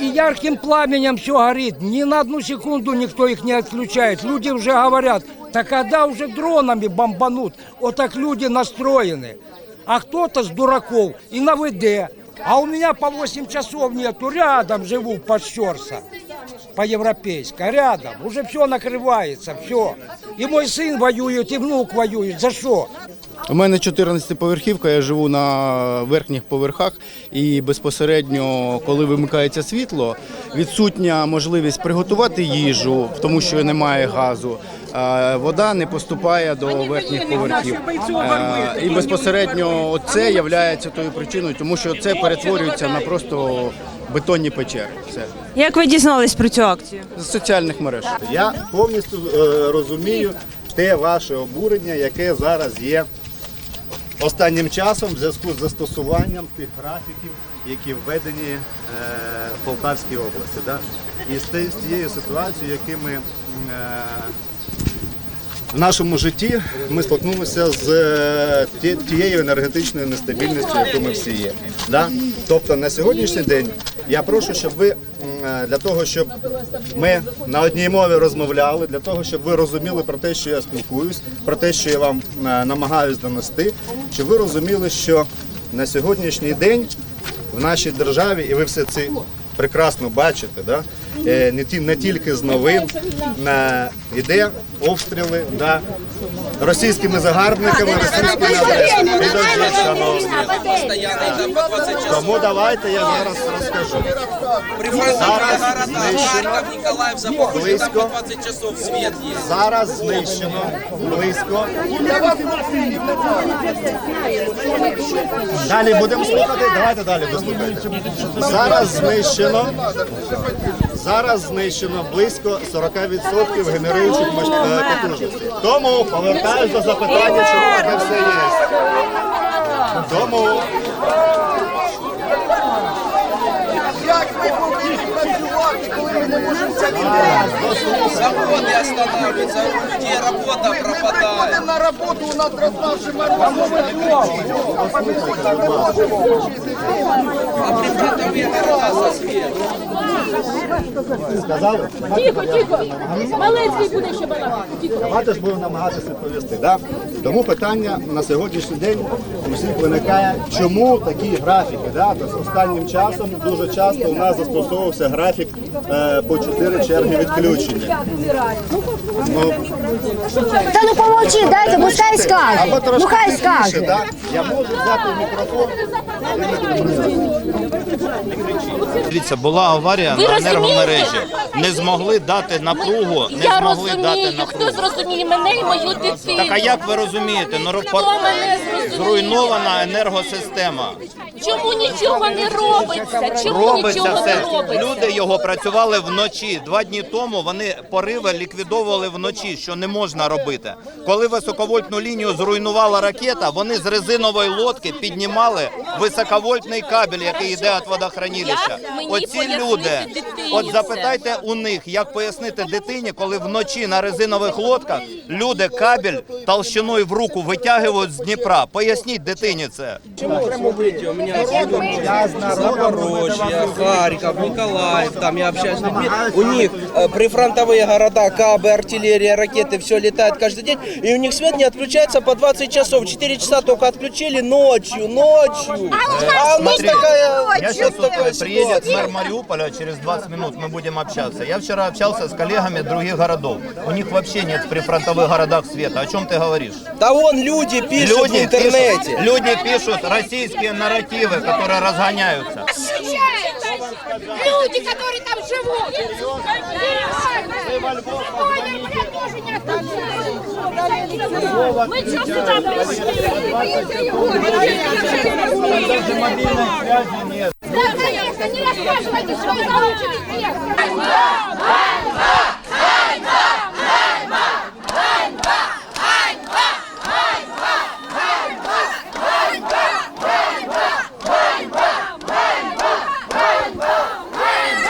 и ярким пламенем все горит. Ни на одну секунду никто их не отключает. Люди уже говорят, так когда уже дронами бомбанут? Вот так люди настроены. А кто-то с дураков и на ВД. А у меня по 8 часов нету, рядом живу по Щерса, по-европейски, рядом. Уже все накрывается, все. И мой сын воюет, и внук воюет. За что? У мене 14-поверхівка, я живу на верхніх поверхах, і безпосередньо, коли вимикається світло, відсутня можливість приготувати їжу, тому що немає газу. Вода не поступає до верхніх поверхів. І безпосередньо це є тою причиною, тому що це перетворюється на просто бетонні печери. Все Як ви дізнались про цю акцію? з соціальних мереж. Я повністю е, розумію те ваше обурення, яке зараз є останнім часом в зв'язку з застосуванням тих графіків, які введені е, в Полтавській області. Да? І з тією ситуацією, якими ми е, в нашому житті ми стикнулися з е, тією енергетичною нестабільністю, яку ми всі є. Да? Тобто на сьогоднішній день я прошу, щоб ви е, для того, щоб ми на одній мові розмовляли, для того, щоб ви розуміли про те, що я спілкуюсь, про те, що я вам е, намагаюсь донести, щоб ви розуміли, що на сьогоднішній день в нашій державі, і ви все це прекрасно бачите, да? Е, не, ті, не тільки з новин, на, іде обстріли да? російськими загарбниками, російськими агресорами. Тому давайте я зараз розкажу. Зараз знищено близько, 20 часов свет есть. зараз знищено близько. Далі будемо слухати. Давайте далі дослухайте. Зараз знищено. Зараз знищено близько 40% генеруючих е, потужностей. Тому повертаюся до запитання, чому таке все є. Тому Заводы останавливаются, у людей работа пропадает. на работу у нас раздавший мороз. А прифронтовые города со сказали, Тихо, тихо. Малецький буде ще балакати. Тихо. Давайте ж будемо намагатися відповісти. Да? Тому питання на сьогоднішній день у всіх виникає, чому такі графіки. Да? Тобто останнім часом дуже часто у нас застосовувався графік е, по 4 черги відключення. Ну, Та ну помовчи, дайте, пускай скаже. Ну хай скаже. Я можу взяти мікрофон. Дивіться, була аварія Ви на енергомережі. Не змогли дати напругу, не Я змогли дати розумію, напругу. хто зрозуміє мене і мою дитину. Так а як ви розумієте? Ну, Хто мене зрозуміє? зруйнована енергосистема. Чому нічого не робиться? Чому Робиться нічого все. не робиться? Люди його працювали вночі. Два дні тому вони пориви ліквідовували вночі, що не можна робити. Коли високовольтну лінію зруйнувала ракета, вони з резинової лодки піднімали високовольтний кабель, який йде від водохранилища. Як мені Оці пояснити люди, дитині от це? запитайте у них, як пояснити дитині, коли вночі на резинових лодках люди кабель толщиною в руку витягують з Дніпра. Поясніть дитині це. У меня Запорожье, Харьков, Николаев, там я общаюсь с людьми. У них э, прифронтовые города, кабы, артиллерия, ракеты, все летает каждый день. И у них свет не отключается по 20 часов. 4 часа только отключили ночью, ночью. А у нас Смотри, такая, Я сейчас такая приедет мэр Мариуполя, через 20 минут мы будем общаться. Я вчера общался с коллегами других городов. У них вообще нет в прифронтовых городах света. О чем ты говоришь? Да вон люди пишут в интернете. Пишут, люди пишут российские нарративы, которые разгоняются. Люди, которые там живут. Мы что сюда пришли? Да, конечно, не рассказывайте свои заученные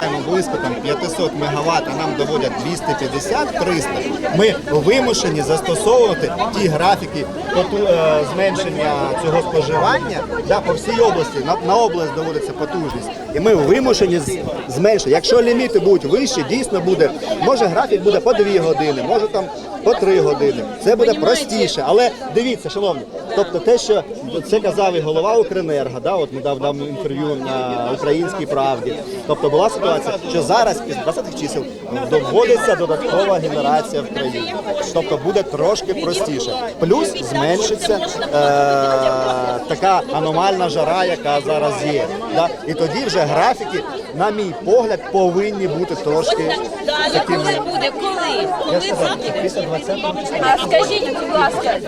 Маємо близько там 500 500 МВт, а нам доводять 250-300, ми вимушені застосовувати ті графіки е, зменшення цього споживання да, по всій області. На, на область доводиться потужність. І ми вимушені зменшити. Якщо ліміти будуть вищі, дійсно буде, може графік буде по 2 години, може там по 3 години. Це буде простіше. Але дивіться, шановні, тобто те, що це казав і голова Укренерго, да, от недавно дав інтерв'ю на українській правді. Тобто була ситуація, що зараз із 20 чисел доводиться додаткова генерація в країні. Тобто буде трошки простіше. Плюс зменшиться е, така аномальна жара, яка зараз є. Да? І тоді вже графіки, на мій погляд, повинні бути трошки такими. буде? Коли? Я сказав, після 20 А скажіть, будь ласка,